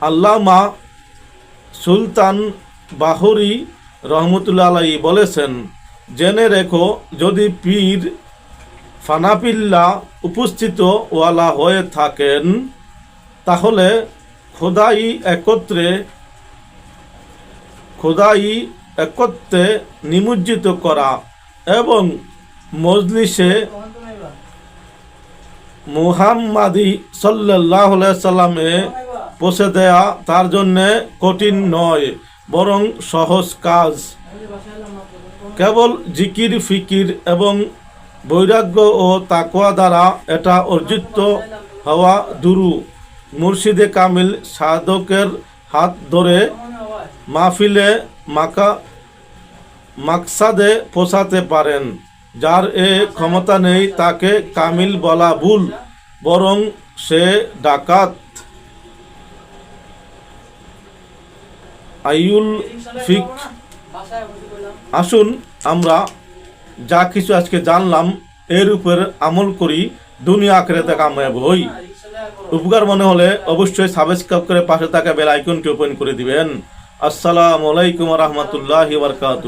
আল্লামা সুলতান বাহরি রহমতুল্লা আলাই বলেছেন, জেনে রেখো, যদি পীর ফানাপিল্লা উপস্থিত ওয়ালা হয়ে থাকেন, তাহলে খোদাই একত্রে খোদাই একত্রে নিমজ্জিত করা এবং মজলিসে মুহাম্মাদি সাল্লাহ সাল্লামে পৌঁছে দেয়া তার জন্যে কঠিন নয়, বরং সহজ কাজ। কেবল জিকির, ফিকির এবং বৈরাগ্য ও তাকোয়া দ্বারা এটা অর্জিত হওয়া দুরু মুর্শিদে কামিল সাধকের হাত ধরে মাহফিলে মাকা মাকসাদে পোষাতে পারেন, যার এ ক্ষমতা নেই তাকে কামিল বলা ভুল, বরং সে ডাকাত। আইউল ফিক। আসুন, আমরা যা কিছু আজকে জানলাম, এর উপর আমল করি, দুনিয়া আখেরাতে কাময়াব হই। উপকার মনে হলে অবশ্যই সাবস্ক্রাইব করে পাশে থাকা বেল আইকনটি ওপেন করে দিবেন। আসসালামু আলাইকুম রহমতুল্লাহ বারকাতু